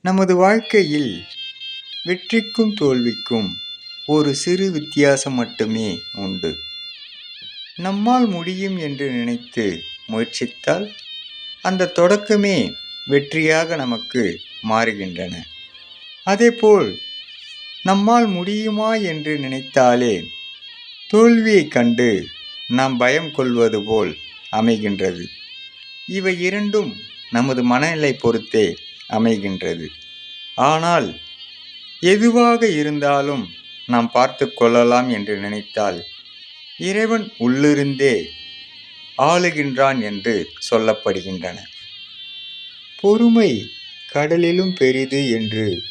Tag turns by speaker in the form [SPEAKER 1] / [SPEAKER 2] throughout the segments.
[SPEAKER 1] நமது வாழ்க்கையில் வெற்றிக்கும் தோல்விக்கும் ஒரு சிறு வித்தியாசம் மட்டுமே உண்டு. நம்மால் முடியும் என்று நினைத்து முயற்சித்தால் அந்த தொடக்கமே வெற்றியாக நமக்கு மாறுகின்றன. அதேபோல் நம்மால் முடியுமா என்று நினைத்தாலே தோல்வியைக் கண்டு நாம் பயம் கொள்வது போல் அமைகின்றது. இவை இரண்டும் நமது மனநிலை பொறுத்தே அமைகின்றது. ஆனால் எதுவாக இருந்தாலும் நாம் பார்த்து கொள்ளலாம் என்று நினைத்தால் இறைவன் உள்ளிருந்தே ஆளுகின்றான் என்று சொல்லப்படுகின்றன. பொறுமை கடலிலும் பெரிது என்று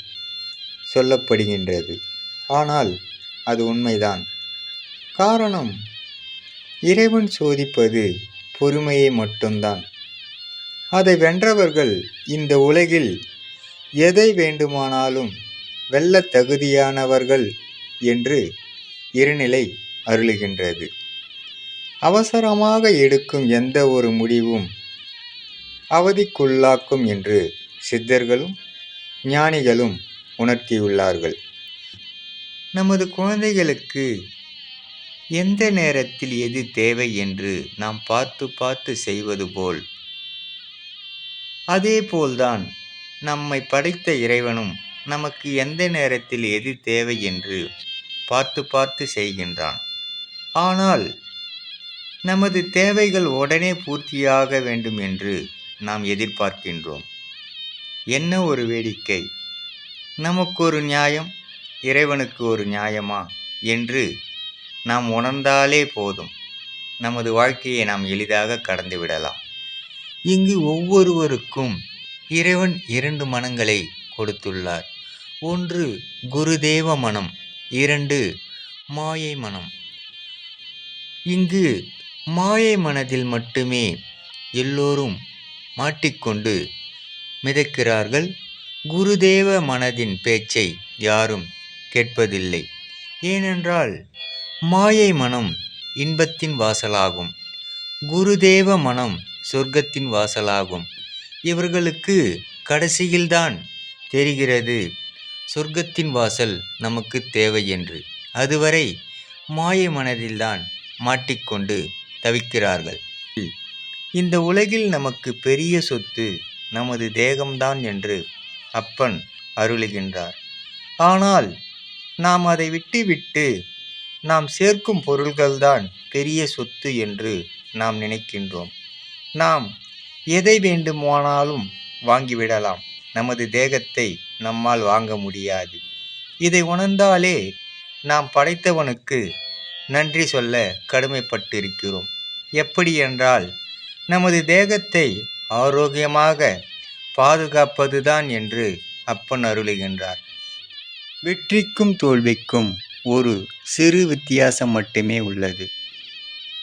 [SPEAKER 1] சொல்லப்படுகின்றது. ஆனால் அது உண்மைதான். காரணம் இறைவன் சோதிப்பது பொறுமையை மட்டும்தான். அதை வென்றவர்கள் இந்த உலகில் எதை வேண்டுமானாலும் வெல்ல தகுதியானவர்கள் என்று இருநிலை அருளுகின்றது. அவசரமாக எடுக்கும் எந்த ஒரு முடிவும் அவதிக்குள்ளாக்கும் என்று சித்தர்களும் ஞானிகளும் உணர்த்தியுள்ளார்கள். நமது குழந்தைகளுக்கு எந்த நேரத்தில் எது தேவை என்று நாம் பார்த்து பார்த்து செய்வது போல் அதேபோல்தான் நம்மை படைத்த இறைவனும் நமக்கு எந்த நேரத்தில் எது தேவை என்று பார்த்து பார்த்து செய்கின்றான். ஆனால் நமது தேவைகள் உடனே பூர்த்தியாக வேண்டும் என்று நாம் எதிர்பார்க்கின்றோம். என்ன ஒரு வேடிக்கை? நமக்கு ஒரு நியாயம் இறைவனுக்கு ஒரு நியாயமா என்று நாம் உணர்ந்தாலே போதும். நமது வாழ்க்கையை நாம் எளிதாக கடந்துவிடலாம் இங்கு ஒவ்வொருவருக்கும் இறைவன் இரண்டு மனங்களை கொடுத்துள்ளார். ஒன்று குருதேவ மனம் இரண்டு மாயை மனம். இங்கு மாயை மனதில் மட்டுமே எல்லோரும் மாட்டிக்கொண்டு மிதக்கிறார்கள். குருதேவ மனதின் பேச்சை யாரும் கேட்பதில்லை. ஏனென்றால் மாயை மனம் இன்பத்தின் வாசலாகும். குருதேவ மனம் சொர்க்கத்தின் வாசலாகும். இவர்களுக்கு கடைசியில்தான் தெரிகிறது சொர்க்கத்தின் வாசல் நமக்கு தேவை என்று. அதுவரை மாய மனதில்தான் மாட்டிக்கொண்டு தவிக்கிறார்கள். இந்த உலகில் நமக்கு பெரிய சொத்து நமது தேகம்தான் என்று அப்பன் அருளுகின்றார். ஆனால் நாம் அதை விட்டுவிட்டு நாம் சேர்க்கும் பொருள்கள்தான் பெரிய சொத்து என்று நாம் நினைக்கின்றோம். நாம் எதை வேண்டுமானாலும் வாங்கிவிடலாம். நமது தேகத்தை நம்மால் வாங்க முடியாது. இதை உணர்ந்தாலே நாம் படைத்தவனுக்கு நன்றி சொல்ல கடுமைப்பட்டிருக்கிறோம். எப்படி என்றால் நமது தேகத்தை ஆரோக்கியமாக பாதுகாப்பதுதான் என்று அப்பன் அருளுகின்றார். வெற்றிக்கும் தோல்விக்கும் ஒரு சிறு வித்தியாசம் மட்டுமே உள்ளது.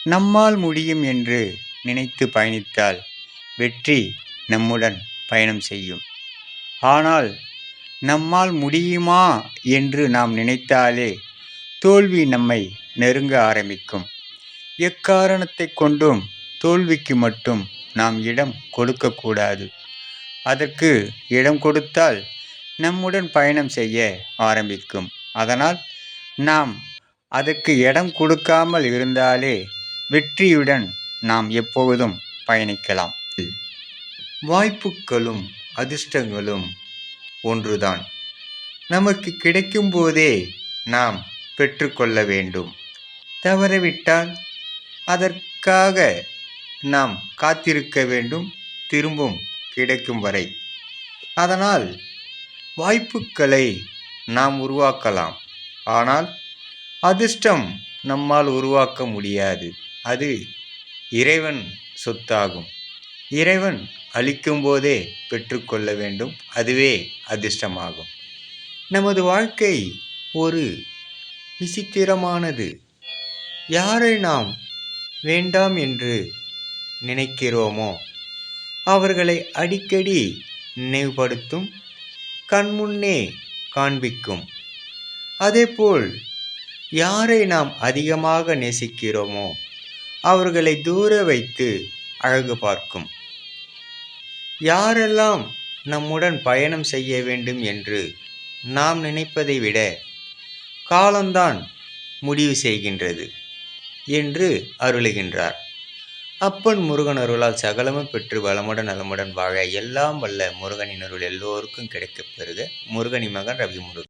[SPEAKER 1] நம்மால் முடியும் என்று நினைத்து பயணித்தால் வெற்றி நம்முடன் பயணம் செய்யும். ஆனால் நம்மால் முடியுமா என்று நாம் நினைத்தாலே தோல்வி நம்மை நெருங்க ஆரம்பிக்கும். எக்காரணத்தை கொண்டும் தோல்விக்கு மட்டும் நாம் இடம் கொடுக்கக்கூடாது அதற்கு இடம் கொடுத்தால் நம்முடன் பயணம் செய்ய ஆரம்பிக்கும். அதனால் நாம் அதற்கு இடம் கொடுக்காமல் இருந்தாலே வெற்றியுடன் நாம் எப்பொழுதும் பயணிக்கலாம். வாய்ப்புகளும் அதிர்ஷ்டங்களும் ஒன்றுதான். நமக்கு கிடைக்கும் போதே நாம் பெற்றுக்கொள்ள வேண்டும். தவறவிட்டால் அதற்காக நாம் காத்திருக்க வேண்டும் திரும்பும் கிடைக்கும் வரை. அதனால் வாய்ப்புகளை நாம் உருவாக்கலாம். ஆனால் அதிர்ஷ்டம் நம்மால் உருவாக்க முடியாது. அது இறைவன் சொத்தாகும். இறைவன் அளிக்கும் போதே பெற்றுக்கொள்ள வேண்டும். அதுவே அதிர்ஷ்டமாகும். நமது வாழ்க்கை ஒரு விசித்திரமானது. யாரை நாம் வேண்டாம் என்று நினைக்கிறோமோ அவர்களை அடிக்கடி நினைவுபடுத்தும் கண்முன்னே காண்பிக்கும். அதேபோல் யாரை நாம் அதிகமாக நேசிக்கிறோமோ அவர்களை தூர வைத்து அழகு பார்க்கும். யாரெல்லாம் நம்முடன் பயணம் செய்ய வேண்டும் என்று நாம் நினைப்பதை விட காலம்தான் முடிவு செய்கின்றது என்று அருளுகின்றார். அப்பன் முருகன் அருளால் சகலமும் பெற்று வளமுடன் நலமுடன் வாழ எல்லாம் வல்ல முருகனின் அருள் எல்லோருக்கும் கிடைக்கப் பெறுக. முருகனி மகன் ரவி முருகன்